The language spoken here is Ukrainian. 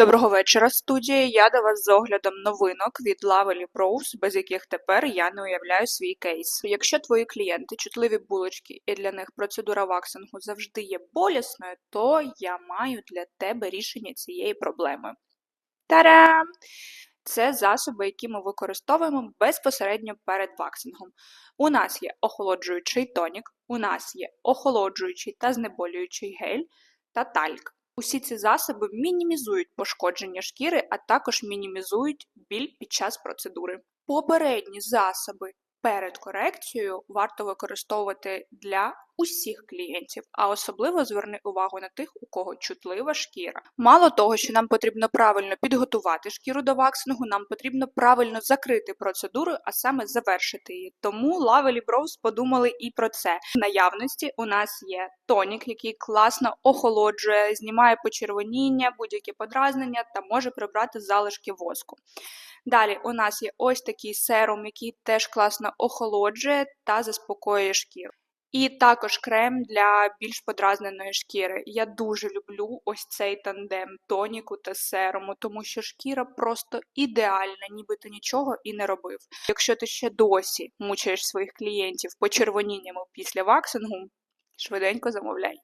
Доброго вечора, студія. Я до вас з оглядом новинок від Lavely Pros, без яких тепер я не уявляю свій кейс. Якщо твої клієнти чутливі булочки і для них процедура ваксингу завжди є болісною, то я маю для тебе рішення цієї проблеми. Та-дам! Це засоби, які ми використовуємо безпосередньо перед ваксингом. У нас є охолоджуючий тонік, у нас є охолоджуючий та знеболюючий гель та тальк. Усі ці засоби мінімізують пошкодження шкіри, а також мінімізують біль під час процедури. Попередні засоби перед корекцією варто використовувати для усіх клієнтів, а особливо зверни увагу на тих, у кого чутлива шкіра. Мало того, що нам потрібно правильно підготувати шкіру до ваксингу, нам потрібно правильно закрити процедуру, а саме завершити її. Тому Lavely Bros подумали і про це. В наявності у нас є тонік, який класно охолоджує, знімає почервоніння, будь-які подразнення та може прибрати залишки воску. Далі у нас є ось такий серум, який теж класно охолоджує та заспокоює шкіру. І також крем для більш подразненої шкіри. Я дуже люблю ось цей тандем тоніку та серуму, тому що шкіра просто ідеальна, ніби ти нічого і не робив. Якщо ти ще досі мучаєш своїх клієнтів почервоніннями після ваксингу, швиденько замовляй.